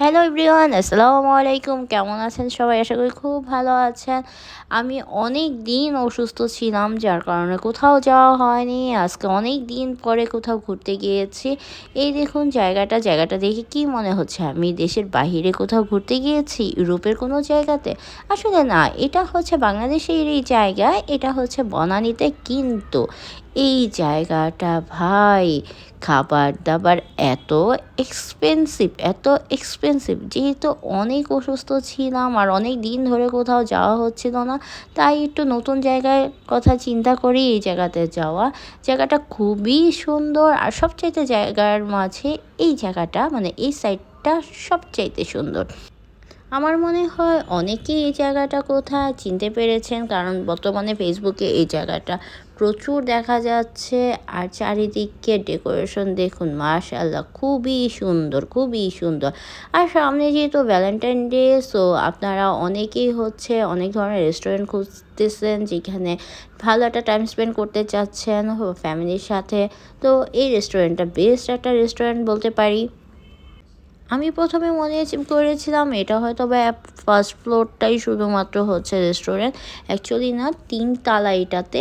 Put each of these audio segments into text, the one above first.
Hello everyone আসসালামু আলাইকুম কেমন আছেন সবাই? আশা করি খুব ভালো আছেন। আমি অনেক দিন অসুস্থ ছিলাম, যার কারণে কোথাও যাওয়া হয়নি। আজকে অনেক দিন পরে কোথাও ঘুরতে গিয়েছি। এই দেখুন, জায়গাটা জায়গাটা দেখে কি মনে হচ্ছে? আমি দেশের বাহিরে কোথাও ঘুরতে গিয়েছি? ইউরোপের কোনো জায়গাতে? আসলে না, এটা হচ্ছে বাংলাদেশের এই জায়গা, এটা হচ্ছে বনানীতে কিন্তু এই জায়গাটা ভাই খাবার দাবার এত এক্সপেন্সিভ এত এক্সপেন্সিভ যেহেতু অনেক অসুস্থ ছিলাম আর অনেক দিন ধরে কোথাও যাওয়া হচ্ছিল না, তাই একটু নতুন জায়গায় কথা চিন্তা করি এই জায়গাতে যাওয়া। জায়গাটা খুবই সুন্দর আর সবচাইতে জায়গার মাঝে এই জায়গাটা মানে এই সাইডটা সবচাইতে সুন্দর। আমার মনে হয় অনেকেই এই জায়গাটা কোথায় চিনতে পেরেছেন, কারণ বর্তমানে ফেসবুকে এই জায়গাটা প্রচুর দেখা যাচ্ছে আর চারিদিকে ডেকোরেশন দেখুন মাশাল্লাহ খুবই সুন্দর খুবই সুন্দর। আর সামনে যেহেতু ভ্যালেন্টাইন ডে সো আপনারা অনেকেই হচ্ছে অনেক ধরনের রেস্টুরেন্ট খুঁজতেছেন যেখানে ভালো একটা টাইম স্পেন্ড করতে চাচ্ছেন ফ্যামিলির সাথে। তো এই রেস্টুরেন্টটা বেস্ট একটা রেস্টুরেন্ট বলতে পারি। আমি প্রথমে মনে করেছিলাম এটা হয়তো বা ফার্স্ট ফ্লোরটাই শুধুমাত্র হচ্ছে রেস্টুরেন্ট। অ্যাকচুয়ালি না, তিন তালা এটাতে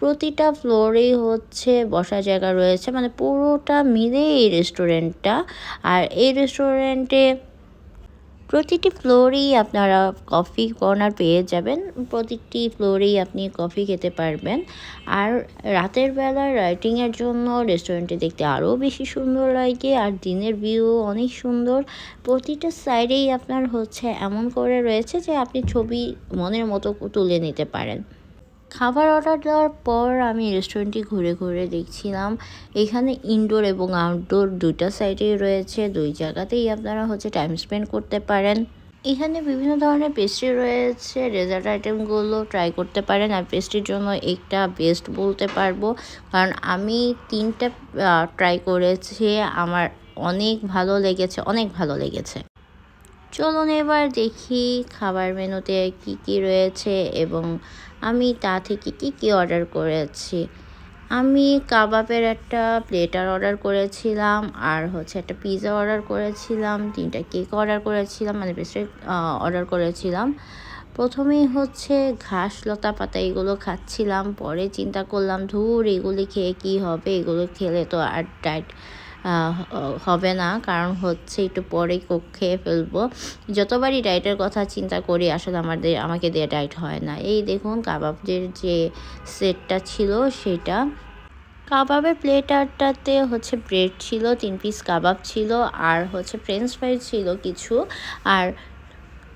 প্রতিটা ফ্লোরেই হচ্ছে বসার জায়গা রয়েছে। মানে পুরোটা মিলে এই রেস্টুরেন্টটা। আর এই রেস্টুরেন্টে প্রতিটি ফ্লোরেই আপনারা কফি কর্নার পেয়ে যাবেন। প্রতিটি ফ্লোরেই আপনি কফি খেতে পারবেন। আর রাতের বেলা রাইটিংয়ের জন্য রেস্টুরেন্টে দেখতে আরও বেশি সুন্দর লাগে। আর দিনের ভিউ অনেক সুন্দর। প্রতিটা সাইডেই আপনার হচ্ছে এমন করে রয়েছে যে আপনি ছবি মনের মতো তুলে নিতে পারেন। খাবার অর্ডার দেওয়ার পর আমি রেস্টুরেন্টটি ঘুরে ঘুরে দেখছিলাম। এখানে ইনডোর এবং আউটডোর দুইটা সাইডেই রয়েছে, দুই জায়গাতেই আপনারা হচ্ছে টাইম স্পেন্ড করতে পারেন। এখানে বিভিন্ন ধরনের পেস্ট্রি রয়েছে ডেজার্ট আইটেমগুলো ট্রাই করতে পারেন। আর পেস্ট্রির জন্য একটা বেস্ট বলতে পারব, কারণ আমি তিনটা ট্রাই করেছি, আমার অনেক ভালো লেগেছে, অনেক ভালো লেগেছে। চলুন এবার দেখি খাবার মেনুতে কি কি রয়েছে এবং আমি তা থেকে কি কি অর্ডার করেছি। আমি কাবাবের একটা প্লেটার অর্ডার করেছিলাম, আর হচ্ছে একটা পিৎজা অর্ডার করেছিলাম, তিনটা কেক অর্ডার করেছিলাম মানে পেস্ট্রি অর্ডার করেছিলাম। প্রথমেই হচ্ছে ঘাস, লতা পাতা এগুলো খাচ্ছিলাম, পরে চিন্তা করলাম ধুর এগুলি খেয়ে কি হবে? এগুলো খেলে তো আর ডায়েট হবে না। কারণ হচ্ছে একটু পরেই কোক খেয়ে ফেলব। যতবারই ডায়েটের কথা চিন্তা করি, আসলে আমাদের, আমাকে দিয়ে ডায়েট হয় না। এই দেখুন কাবাবদের যে সেটটা ছিল সেটা। কাবাবের প্লেটারটাতে হচ্ছে ব্রেড ছিল, তিন পিস কাবাব ছিল, আর হচ্ছে ফ্রেঞ্চ ফ্রাই ছিল কিছু। আর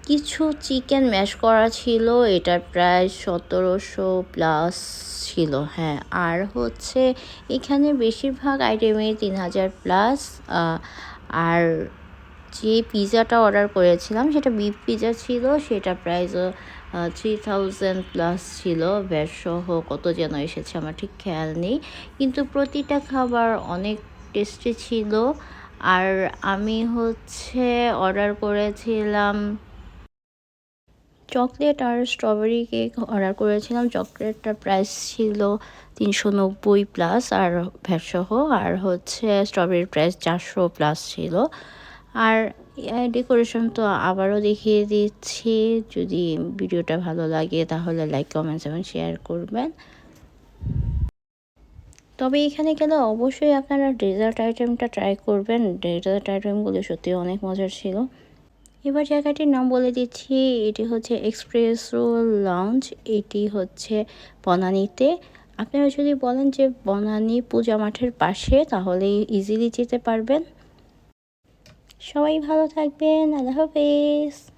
কিছু চিকেন ম্যাশ করা ছিল, এটার প্রায় সতেরোশো প্লাস ছিল হ্যাঁ। আর হচ্ছে এখানে বেশিরভাগ আইটেমে তিন হাজার প্লাস আর যে পিৎজাটা অর্ডার করেছিলাম, সেটা বিফ পিৎজা ছিল, সেটা প্রাইস থ্রি থাউজেন্ড প্লাস ছিল। সহ কত যেন এসেছে, আমার ঠিক খেয়াল নেই। কিন্তু প্রতিটা খাবার অনেক টেস্টি ছিল। আর আমি হচ্ছে অর্ডার করেছিলাম চকলেট আর স্ট্রবেরি কেক অর্ডার করেছিলাম। চকলেটটার প্রাইস ছিল তিনশো নব্বই প্লাস আর ভ্যাটসহ আর হচ্ছে স্ট্রবেরির প্রাইস চারশো প্লাস ছিল। আর ডেকোরেশন তো আবারও দেখিয়ে দিচ্ছি। যদি ভিডিওটা ভালো লাগে তাহলে লাইক কমেন্টস এবং শেয়ার করবেন। তবে এখানে গেলে অবশ্যই আপনারা ডেজার্ট আইটেমটা ট্রাই করবেন। ডেজার্ট আইটেমগুলো সত্যি অনেক মজার ছিল। এবার জায়গাটির নাম বলে দিচ্ছি, এটি হচ্ছে এক্সপ্রেস রোল লঞ্চ, এটি হচ্ছে বনানীতে। আপনারা যদি বলেন যে বনানী পূজা মাঠের পাশে, তাহলে ইজিলি যেতে পারবেন। সবাই ভালো থাকবেন, আল্লাহ হাফেজ।